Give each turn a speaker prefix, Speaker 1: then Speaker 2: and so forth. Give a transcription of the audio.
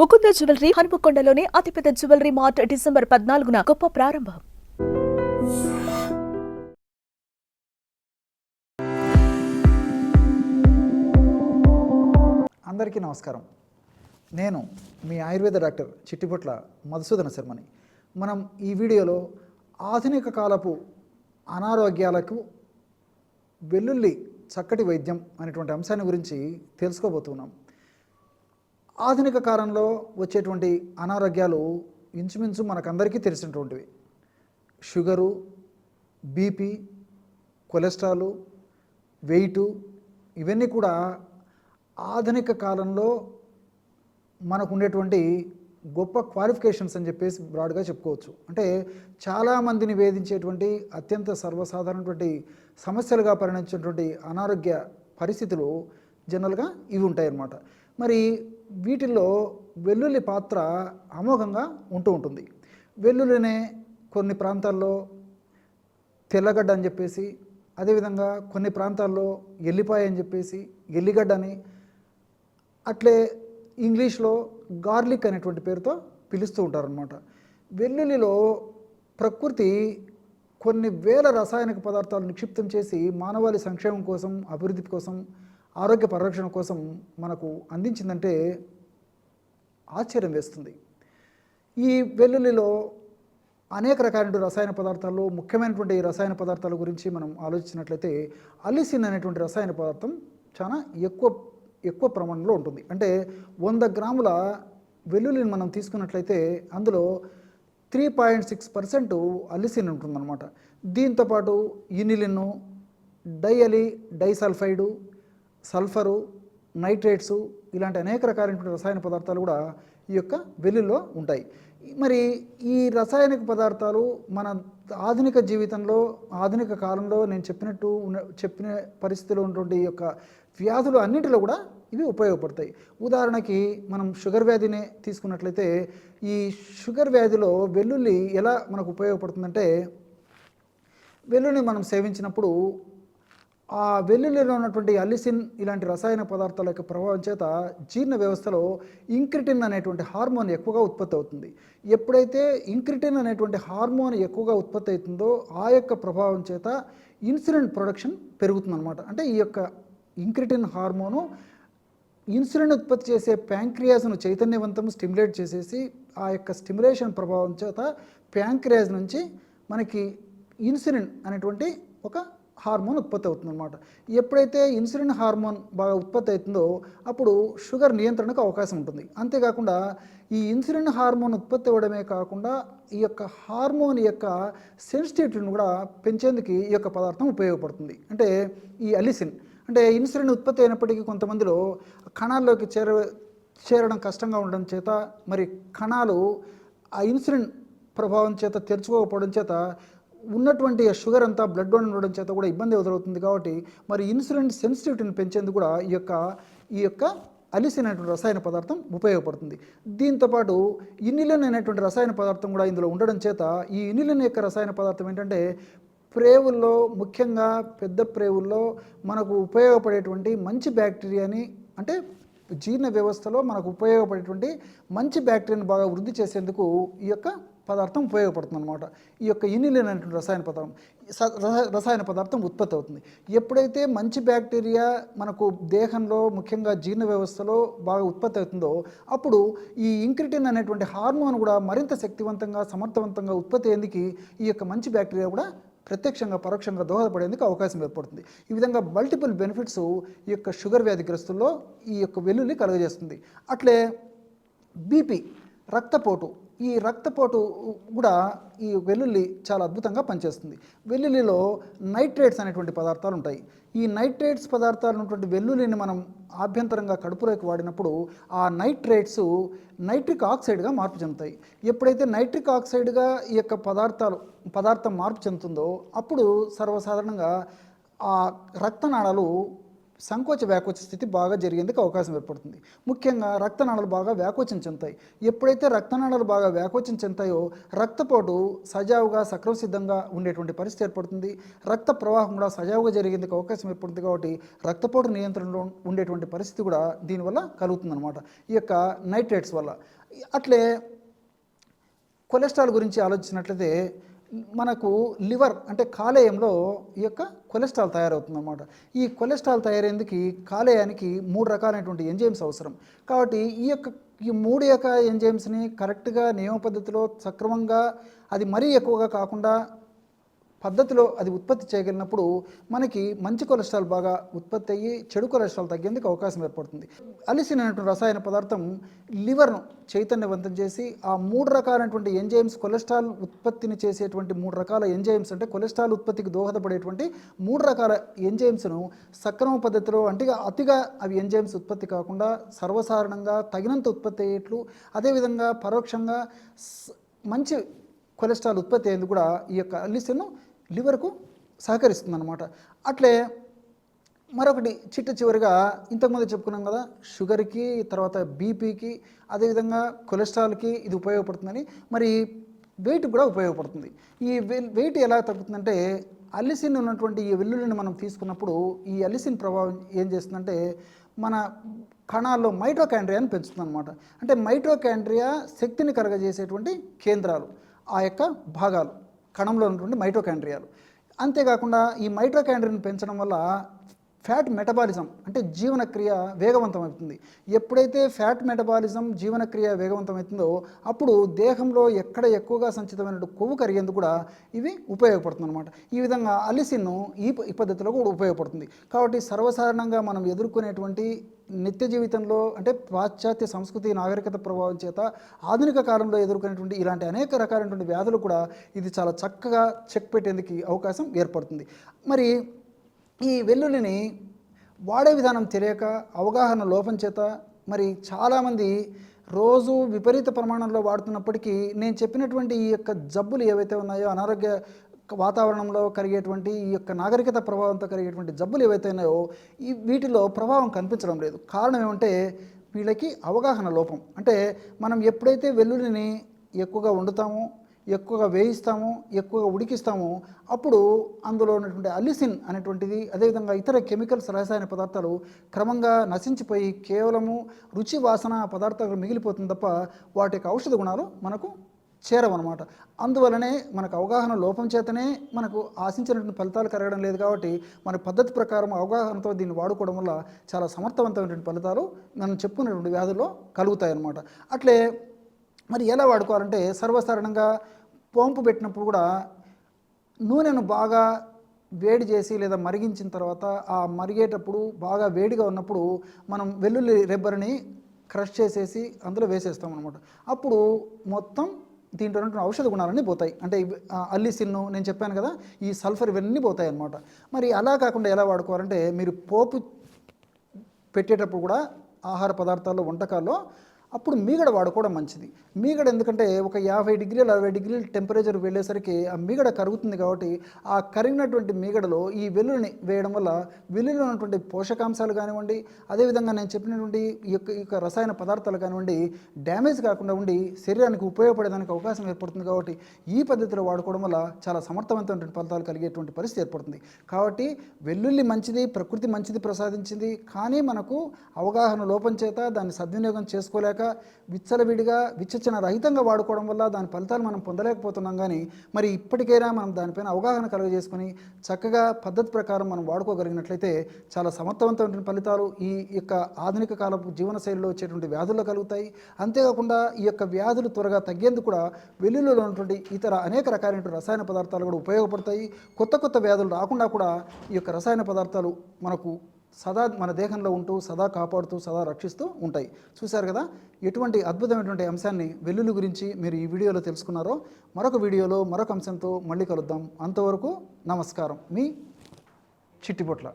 Speaker 1: Mukunda jewellery హనుమకొండలోని అతిపెద్ద jewellery mart December పద్నాలుగున గొప్ప ప్రారంభం.
Speaker 2: అందరికీ నమస్కారం. నేను మీ ఆయుర్వేద డాక్టర్ చిట్టిపొట్ల మధుసూదన శర్మని. మనం ఈ వీడియోలో ఆధునిక కాలపు అనారోగ్యాలకు వెల్లుల్లి చక్కటి వైద్యం అనేటువంటి అంశాన్ని గురించి తెలుసుకోబోతున్నాం. ఆధునిక కాలంలో వచ్చేటువంటి అనారోగ్యాలు ఇంచుమించు మనకందరికీ తెలిసినటువంటివి. షుగరు బీపీ కొలెస్ట్రాలు వెయిటు ఇవన్నీ కూడా ఆధునిక కాలంలో మనకు ఉండేటువంటి గొప్ప క్వాలిఫికేషన్స్ అని చెప్పేసి బ్రాడ్గా చెప్పుకోవచ్చు. అంటే చాలామందిని వేధించేటువంటి అత్యంత సర్వసాధారణటువంటి సమస్యలుగా పరిణించినటువంటి అనారోగ్య పరిస్థితులు జనరల్గా ఇవి ఉంటాయి అన్నమాట మరి వీటిల్లో వెల్లుల్లి పాత్ర అమోఘంగా ఉంటూ ఉంటుంది. వెల్లుల్లినే కొన్ని ప్రాంతాల్లో తెల్లగడ్డ అని చెప్పేసి అదేవిధంగా కొన్ని ప్రాంతాల్లో ఎల్లిపాయ అని చెప్పేసి ఎల్లిగడ్డ అని అట్లే ఇంగ్లీష్లో గార్లిక్ అనేటువంటి పేరుతో పిలుస్తూ ఉంటారనమాట వెల్లుల్లిలో ప్రకృతి కొన్ని వేల రసాయనిక పదార్థాలు నిక్షిప్తం చేసి మానవాళి సంక్షేమం కోసం అభివృద్ధి కోసం ఆరోగ్య పరిరక్షణ కోసం మనకు అందించిందంటే ఆశ్చర్యం వేస్తుంది. ఈ వెల్లుల్లిలో అనేక రకాలైన రసాయన పదార్థాల్లో ముఖ్యమైనటువంటి రసాయన పదార్థాల గురించి మనం ఆలోచించినట్లయితే అలిసిన్ అనేటువంటి రసాయన పదార్థం చాలా ఎక్కువ ఎక్కువ ప్రమాణంలో ఉంటుంది. అంటే వంద గ్రాముల వెల్లుల్లిని మనం తీసుకున్నట్లయితే అందులో three point six percent allicin ఉంటుందన్నమాట. దీంతోపాటు ఇనిలిన్ డైఅలి డైసల్ఫైడు సల్ఫరు నైట్రేట్స్ ఇలాంటి అనేక రకాలైనటువంటి రసాయన పదార్థాలు కూడా ఈ యొక్క వెల్లుల్లో ఉంటాయి. మరి ఈ రసాయనిక పదార్థాలు మన ఆధునిక జీవితంలో ఆధునిక కాలంలో నేను చెప్పినట్టు ఉన్న చెప్పిన పరిస్థితిలో ఉన్నటువంటి ఈ యొక్క వ్యాధులు అన్నింటిలో కూడా ఇవి ఉపయోగపడతాయి. ఉదాహరణకి మనం షుగర్ వ్యాధిని తీసుకున్నట్లయితే ఈ షుగర్ వ్యాధిలో వెల్లుల్లి ఎలా మనకు ఉపయోగపడుతుందంటే వెల్లుల్లి మనం సేవించినప్పుడు ఆ వెల్లుల్లిలో ఉన్నటువంటి అలిసిన్ ఇలాంటి రసాయన పదార్థాల యొక్క ప్రభావం చేత జీర్ణ వ్యవస్థలో ఇంక్రిటిన్ అనేటువంటి హార్మోన్ ఎక్కువగా ఉత్పత్తి అవుతుంది. ఎప్పుడైతే ఇంక్రిటిన్ అనేటువంటి హార్మోన్ ఎక్కువగా ఉత్పత్తి అవుతుందో ఆ యొక్క ప్రభావం చేత ఇన్సులిన్ ప్రొడక్షన్ పెరుగుతుందన్నమాట. అంటే ఈ యొక్క ఇంక్రిటిన్ హార్మోను ఇన్సులిన్ ఉత్పత్తి చేసే ప్యాంక్రియాస్ను చైతన్యవంతం స్టిమ్యులేట్ చేసేసి ఆ యొక్క స్టిమ్యులేషన్ ప్రభావం చేత ప్యాంక్రియాస్ నుంచి మనకి ఇన్సులిన్ అనేటువంటి ఒక హార్మోన్ ఉత్పత్తి అవుతుందన్నమాట. ఎప్పుడైతే ఇన్సులిన్ హార్మోన్ బాగా ఉత్పత్తి అవుతుందో అప్పుడు షుగర్ నియంత్రణకు అవకాశం ఉంటుంది. అంతేకాకుండా ఈ ఇన్సులిన్ హార్మోన్ ఉత్పత్తి అవ్వడమే కాకుండా ఈ యొక్క హార్మోన్ యొక్క సెన్సిటివిటీని కూడా పెంచేందుకు ఈ యొక్క పదార్థం ఉపయోగపడుతుంది. అంటే ఈ అలిసిన్. అంటే ఇన్సులిన్ ఉత్పత్తి అయినప్పటికీ కొంతమందిలో కణాల్లోకి చేర చేరడం కష్టంగా ఉండడం చేత మరి కణాలు ఆ ఇన్సులిన్ ప్రభావం చేత తెరుచుకోకపోవడం చేత ఉన్నటువంటి షుగర్ అంతా బ్లడ్లో ఉండడం చేత కూడా ఇబ్బంది ఎదురవుతుంది కాబట్టి మరి ఇన్సులిన్ సెన్సిటివిటీని పెంచేందుకు కూడా ఈ యొక్క ఈ యొక్క అలిసిన్ అనేటువంటి రసాయన పదార్థం ఉపయోగపడుతుంది. దీంతోపాటు ఇనిలిన్ అనేటువంటి రసాయన పదార్థం కూడా ఇందులో ఉండడం చేత ఈ ఇనిలిన్ యొక్క రసాయన పదార్థం ఏంటంటే ప్రేవుల్లో ముఖ్యంగా పెద్ద ప్రేవుల్లో మనకు ఉపయోగపడేటువంటి మంచి బ్యాక్టీరియాని అంటే జీర్ణ వ్యవస్థలో మనకు ఉపయోగపడేటువంటి మంచి బ్యాక్టీరియాని బాగా వృద్ధి చేసేందుకు ఈ యొక్క పదార్థం ఉపయోగపడుతుంది అనమాట ఈ యొక్క ఇనిలిన్ అనేటువంటి రసాయన పదార్థం స- రస- రసాయన పదార్థం ఉత్పత్తి అవుతుంది. ఎప్పుడైతే మంచి బ్యాక్టీరియా మనకు దేహంలో ముఖ్యంగా జీర్ణ వ్యవస్థలో బాగా ఉత్పత్తి అవుతుందో అప్పుడు ఈ ఇంక్రిటిన్ అనేటువంటి హార్మోన్ కూడా మరింత శక్తివంతంగా సమర్థవంతంగా ఉత్పత్తి అయ్యేందుకు ఈ యొక్క మంచి బ్యాక్టీరియా కూడా ప్రత్యక్షంగా పరోక్షంగా దోహదపడేందుకు అవకాశం ఏర్పడుతుంది. ఈ విధంగా మల్టిపుల్ బెనిఫిట్స్ ఈ యొక్క షుగర్ వ్యాధిగ్రస్తుల్లో ఈ యొక్క వెల్లుల్లి కలుగజేస్తుంది. అట్లే బీపీ రక్తపోటు ఈ రక్తపోటు కూడా ఈ వెల్లుల్లి చాలా అద్భుతంగా పనిచేస్తుంది. వెల్లుల్లిలో నైట్రేట్స్ అనేటువంటి పదార్థాలు ఉంటాయి. ఈ నైట్రేట్స్ పదార్థాలు ఉన్నటువంటి వెల్లుల్లిని మనం ఆభ్యంతరంగా కడుపులోకి వాడినప్పుడు ఆ నైట్రేట్స్ నైట్రిక్ ఆక్సైడ్గా మార్పు చెందుతాయి. ఎప్పుడైతే నైట్రిక్ ఆక్సైడ్గా ఈ యొక్క పదార్థాలు పదార్థం మార్పు చెందుతుందో అప్పుడు సర్వసాధారణంగా ఆ రక్తనాళాలు సంకోచ వ్యాకోచ స్థితి బాగా జరిగేందుకు అవకాశం ఏర్పడుతుంది. ముఖ్యంగా రక్తనాళాలు బాగా వ్యాకోచం చెందుతాయి. ఎప్పుడైతే రక్తనాళాలు బాగా వ్యాకోచం చెందుతాయో రక్తపోటు సజావుగా సక్రమసిద్ధంగా ఉండేటువంటి పరిస్థితి ఏర్పడుతుంది. రక్త ప్రవాహం కూడా సజావుగా జరిగేందుకు అవకాశం ఏర్పడుతుంది కాబట్టి రక్తపోటు నియంత్రణలో ఉండేటువంటి పరిస్థితి కూడా దీనివల్ల కలుగుతుందన్నమాట. ఈ యొక్క నైట్రేట్స్ వల్ల. అట్లే కొలెస్ట్రాల్ గురించి ఆలోచించినట్లయితే మనకు లివర్ అంటే కాలేయంలో ఈ యొక్క కొలెస్ట్రాల్ తయారవుతుందన్నమాట. ఈ కొలెస్ట్రాల్ తయారేందుకు కాలేయానికి మూడు రకాలైనటువంటి ఎంజైమ్స్ అవసరం. కాబట్టి ఈ యొక్క ఈ మూడు యొక్క ఎంజైమ్స్ని కరెక్ట్గా నియమ పద్ధతిలో సక్రమంగా అది మరీ ఎక్కువగా కాకుండా పద్ధతిలో అది ఉత్పత్తి చేయగలిగినప్పుడు మనకి మంచి కొలెస్ట్రాల్ బాగా ఉత్పత్తి అయ్యి చెడు కొలెస్ట్రాల్ తగ్గేందుకు అవకాశం ఏర్పడుతుంది. అలిసిన్ అనేటువంటి రసాయన పదార్థం లివర్ను చైతన్యవంతం చేసి ఆ మూడు రకాలైనటువంటి ఎంజైమ్స్ కొలెస్ట్రాల్ ఉత్పత్తిని చేసేటువంటి మూడు రకాల ఎంజైమ్స్ అంటే కొలెస్ట్రాల్ ఉత్పత్తికి దోహదపడేటువంటి మూడు రకాల ఎంజైమ్స్ను సక్రమ పద్ధతిలో అంటే అతిగా అవి ఎంజైమ్స్ ఉత్పత్తి కాకుండా సర్వసాధారణంగా తగినంత ఉత్పత్తి అయ్యేట్లు అదేవిధంగా పరోక్షంగా మంచి కొలెస్ట్రాల్ ఉత్పత్తి అయ్యేందుకు కూడా ఈ యొక్క అల్లిసిన్ లివర్కు సహకరిస్తుందన్నమాట. అట్లే మరొకటి చిట్ట చివరిగా ఇంతకుముందు చెప్పుకున్నాం కదా షుగర్కి తర్వాత బీపీకి అదేవిధంగా కొలెస్ట్రాల్కి ఇది ఉపయోగపడుతుందని. మరి వెయిట్ కూడా ఉపయోగపడుతుంది. ఈ వెయిట్ ఎలా తగ్గుతుందంటే అలిసిన్ ఉన్నటువంటి ఈ వెల్లుల్లిని మనం తీసుకున్నప్పుడు ఈ అలిసిన్ ప్రభావం ఏం చేస్తుందంటే మన కణాల్లో మైటోకాండ్రియాని పెంచుతుంది అనమాట అంటే మైటోకాండ్రియా శక్తిని కరగజేసేటువంటి కేంద్రాలు ఆ యొక్క భాగాలు. కణంలో ఉన్నటువంటి మైటోకాండ్రియాలు. అంతేకాకుండా ఈ మైటోకాండ్రియాని పెంచడం వల్ల ఫ్యాట్ మెటబాలిజం అంటే జీవనక్రియ వేగవంతం అవుతుంది ఎప్పుడైతే ఫ్యాట్ మెటబాలిజం జీవనక్రియ వేగవంతం అవుతుందో అప్పుడు దేహంలో ఎక్కడ ఎక్కువగా సంచితమైన కొవ్వు కరిగేందుకు కూడా ఇవి ఉపయోగపడుతుంది అనమాట ఈ విధంగా అలిసిన్ ఈ ఈ పద్ధతిలో కూడా ఉపయోగపడుతుంది. కాబట్టి సర్వసాధారణంగా మనం ఎదుర్కొనేటువంటి నిత్య జీవితంలో అంటే పాశ్చాత్య సంస్కృతి నాగరికత ప్రభావం చేత ఆధునిక కాలంలో ఎదుర్కొనేటువంటి ఇలాంటి అనేక రకాలైనటువంటి వ్యాధులు కూడా ఇది చాలా చక్కగా చెక్ పెట్టేందుకు అవకాశం ఏర్పడుతుంది. మరి ఈ వెల్లుల్లిని వాడే విధానం తెలియక అవగాహన లోపం చేత మరి చాలామంది రోజు విపరీత ప్రమాణంలో వాడుతున్నప్పటికీ నేను చెప్పినటువంటి ఈ యొక్క జబ్బులు ఏవైతే ఉన్నాయో అనారోగ్య వాతావరణంలో కలిగేటువంటి ఈ యొక్క నాగరికత ప్రభావంతో కలిగేటువంటి జబ్బులు ఏవైతే ఉన్నాయో ఈ వీటిలో ప్రభావం కనిపించడం లేదు. కారణం ఏమంటే వీళ్ళకి అవగాహన లోపం. అంటే మనం ఎప్పుడైతే వెల్లుల్లిని ఎక్కువగా వండుతామో ఎక్కువగా వేయిస్తాము ఎక్కువగా ఉడికిస్తాము అప్పుడు అందులో ఉన్నటువంటి అలిసిన్ అనేటువంటిది అదేవిధంగా ఇతర కెమికల్స్ రసాయన పదార్థాలు క్రమంగా నశించిపోయి కేవలము రుచి వాసన పదార్థాలు మిగిలిపోతుంది తప్ప వాటి యొక్క ఔషధ గుణాలు మనకు చేరవన్నమాట. అందువలనే మనకు అవగాహన లోపం చేతనే మనకు ఆశించినటువంటి ఫలితాలు కలగడం లేదు కాబట్టి మన పద్ధతి ప్రకారం అవగాహనతో దీన్ని వాడుకోవడం వల్ల చాలా సమర్థవంతమైనటువంటి ఫలితాలు మనం చెప్పుకున్నటువంటి వ్యాధుల్లో కలుగుతాయి అన్నమాట అట్లే మరి ఎలా వాడుకోవాలంటే సర్వసాధారణంగా పోంపు పెట్టినప్పుడు కూడా నూనెను బాగా వేడి చేసి లేదా మరిగించిన తర్వాత ఆ మరిగేటప్పుడు బాగా వేడిగా ఉన్నప్పుడు మనం వెల్లుల్లి రెబ్బరిని క్రష్ చేసేసి అందులో వేసేస్తాం అనమాట అప్పుడు మొత్తం దీంట్లో ఔషధ గుణాలన్నీ పోతాయి. అంటే అల్లిసిల్ను నేను చెప్పాను కదా ఈ సల్ఫర్ ఇవన్నీ పోతాయి అన్నమాట. మరి అలా కాకుండా ఎలా వాడుకోవాలంటే మీరు పోపు పెట్టేటప్పుడు కూడా ఆహార పదార్థాల్లో వంటకాల్లో అప్పుడు మీగడ వాడుకోవడం మంచిది. మీగడ ఎందుకంటే ఒక యాభై డిగ్రీలు అరవై డిగ్రీల టెంపరేచర్ వెళ్ళేసరికి ఆ మీగడ కరుగుతుంది కాబట్టి ఆ కరిగినటువంటి మీగడలో ఈ వెల్లుల్లిని వేయడం వల్ల వెల్లుల్లిలో ఉన్నటువంటి పోషకాంశాలు కానివ్వండి అదేవిధంగా నేను చెప్పినటువంటి ఈ యొక్క ఈ యొక్క రసాయన పదార్థాలు కానివ్వండి డ్యామేజ్ కాకుండా ఉండి శరీరానికి ఉపయోగపడేదానికి అవకాశం ఏర్పడుతుంది కాబట్టి ఈ పద్ధతిలో వాడుకోవడం వల్ల చాలా సమర్థవంతమైనటువంటి ఫలితాలు కలిగేటువంటి పరిస్థితి ఏర్పడుతుంది. కాబట్టి వెల్లుల్లి మంచిది ప్రకృతి మంచిది ప్రసాదించింది. కానీ మనకు అవగాహన లోపం చేత దాన్ని సద్వినియోగం చేసుకోలేక విచ్చలవిడిగా విచక్షణ రహితంగా వాడుకోవడం వల్ల దాని ఫలితాలు మనం పొందలేకపోతున్నాం కానీ మరి ఇప్పటికైనా మనం దానిపైన అవగాహన కలుగజేసుకొని చక్కగా పద్ధతి ప్రకారం మనం వాడుకోగలిగినట్లయితే చాలా సమర్థవంతమైన ఫలితాలు ఈ యొక్క ఆధునిక కాలపు జీవనశైలిలో వచ్చేటువంటి వ్యాధుల్లో కలుగుతాయి. అంతేకాకుండా ఈ యొక్క వ్యాధులు త్వరగా తగ్గేందుకు కూడా వెల్లుల్లిలో ఉన్నటువంటి ఇతర అనేక రకాలైన రసాయన పదార్థాలు కూడా ఉపయోగపడతాయి. కొత్త కొత్త వ్యాధులు రాకుండా కూడా ఈ యొక్క రసాయన పదార్థాలు మనకు సదా మన దేహంలో ఉంటూ సదా కాపాడుతూ సదా రక్షిస్తూ ఉంటాయి. చూశారు కదా? ఎటువంటి అద్భుతమైనటువంటి అంశాన్ని వెల్లుల్లి గురించి మీరు ఈ వీడియోలో తెలుసుకున్నారో మరొక వీడియోలో మరొక అంశంతో మళ్ళీ కలుద్దాం. అంతవరకు నమస్కారం. మీ చిట్టిపొట్ల